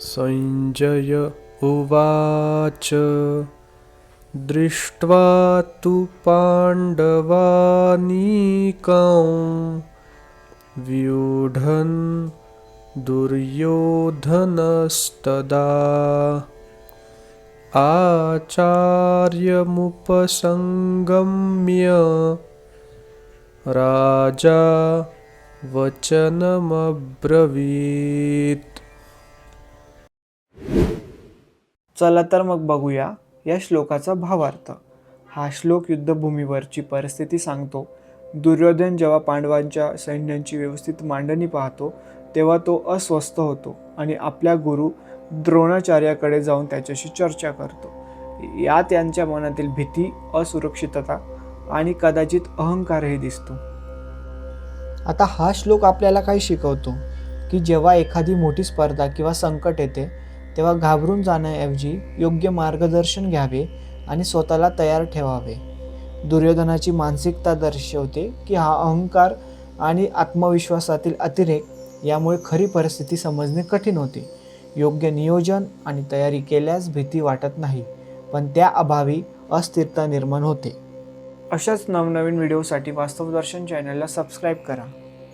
सञ्जय उवाच दृष्ट्वा तु पाण्डवानीकं व्यूढन् दुर्योधनस्तदा। आचार्यमुपसङ्गम्य राजा वचनमब्रवीत्। चला तर मग बघूया या श्लोकाचा भावार्थ. हा श्लोक युद्धभूमीवरची परिस्थिती सांगतो. दुर्योधन जेव्हा पांडवांच्या सैन्यांची व्यवस्थित मांडणी पाहतो तेव्हा तो अस्वस्थ होतो आणि आपल्या गुरु द्रोणाचार्याकडे जाऊन त्याच्याशी चर्चा करतो. यात त्यांच्या मनातील भीती असुरक्षितता आणि कदाचित अहंकारही दिसतो. आता हा श्लोक आपल्याला काय शिकवतो की जेव्हा एखादी मोठी स्पर्धा किंवा संकट येते तेव्हा घाबरून जाण्याऐवजी योग्य मार्गदर्शन घ्यावे आणि स्वतःला तयार ठेवावे. दुर्योधनाची मानसिकता दर्शवते की हा अहंकार आणि आत्मविश्वासातील अतिरेक यामुळे खरी परिस्थिती समजणे कठीण होते. योग्य नियोजन आणि तयारी केल्यास भीती वाटत नाही पण त्या अभावी अस्थिरता निर्माण होते. अशाच नवनवीन व्हिडिओसाठी वास्तवदर्शन चॅनलला सबस्क्राईब करा.